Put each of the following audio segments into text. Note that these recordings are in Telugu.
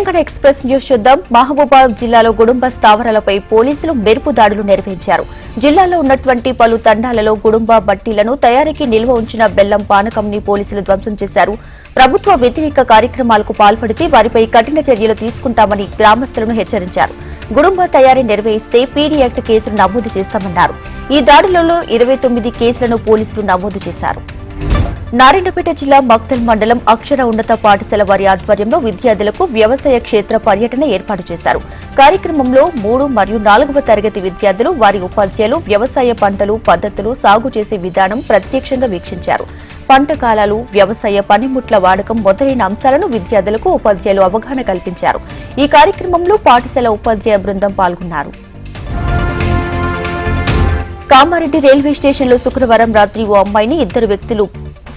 తెలంగాణ ఎక్స్ప్రెస్ న్యూస్ చూద్దాం. మహబూబాద్ జిల్లాలో గుడుంబ స్థావరాలపై పోలీసులు మెరుపు దాడులు నిర్వహించారు. జిల్లాలో ఉన్నటువంటి పలు తండాలలో గుడుంబ బట్టీలను తయారీకి నిల్వ ఉంచిన బెల్లం పానకంని పోలీసులు ధ్వంసం చేశారు. ప్రభుత్వ వ్యతిరేక కార్యక్రమాలకు పాల్పడితే వారిపై కఠిన చర్యలు తీసుకుంటామని గ్రామస్తులను హెచ్చరించారు. గుడుంబ తయారీ నిర్వహిస్తే పీడీ యాక్ట్ కేసులు నమోదు చేస్తామన్నారు. ఈ దాడులలో ఇరవై తొమ్మిది కేసులను పోలీసులు నమోదు చేశారు. నారాయణపేట జిల్లా మక్తల్ మండలం అక్షర ఉన్నత పాఠశాల వారి ఆధ్వర్యంలో విద్యార్థులకు వ్యవసాయ క్షేత్ర పర్యటన ఏర్పాటు చేశారు. కార్యక్రమంలో మూడు మరియు నాలుగవ తరగతి విద్యార్థులు వారి ఉపాధ్యాయులు వ్యవసాయ పంటలు పద్ధతులు సాగు చేసే విధానం ప్రత్యక్షంగా వీక్షించారు. పంట కాలాలు వ్యవసాయ పనిముట్ల వాడకం మొదలైన అంశాలను విద్యార్థులకు ఉపాధ్యాయులు అవగాహన కల్పించారు. ఈ కార్యక్రమంలో పాఠశాల ఉపాధ్యాయ బృందం పాల్గొన్నారు. కామారెడ్డి రైల్వే స్టేషన్లో శుక్రవారం రాత్రి ఓ అమ్మాయిని ఇద్దరు వ్యక్తులు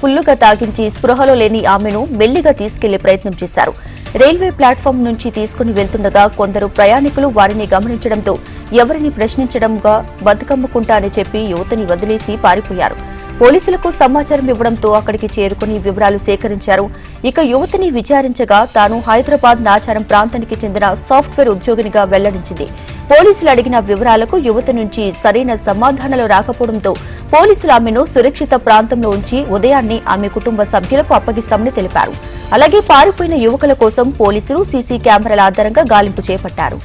ఫుల్లుగా తాగించి స్పృహలో లేని ఆమెను మెల్లిగా తీసుకెళ్ళే ప్రయత్నం చేశారు. రైల్వే ప్లాట్ఫామ్ నుంచి తీసుకుని వెళ్తుండగా కొందరు ప్రయాణికులు వారిని గమనించడంతో ఎవరిని ప్రశ్నించడంగా బతుకమ్ముకుంటా అని చెప్పి యువతని వదిలేసి పారిపోయారు. పోలీసులకు సమాచారం ఇవ్వడంతో అక్కడికి చేరుకుని వివరాలు సేకరించారు. ఇక యువతిని విచారించగా తాను హైదరాబాద్ నాచారం ప్రాంతానికి చెందిన సాఫ్ట్వేర్ ఉద్యోగినిగా వెల్లడించింది. పోలీసులు అడిగిన వివరాలకు యువత నుంచి సరైన సమాధానాలు రాకపోవడంతో పోలీసులు ఆమెను సురక్షిత ప్రాంతంలో ఉంచి ఉదయాన్నే ఆమె కుటుంబ సభ్యులకు అప్పగిస్తామని తెలిపారు. అలాగే పారిపోయిన యువకుల కోసం పోలీసులు సీసీ కెమెరాల ఆధారంగా గాలింపు చేపట్టారు.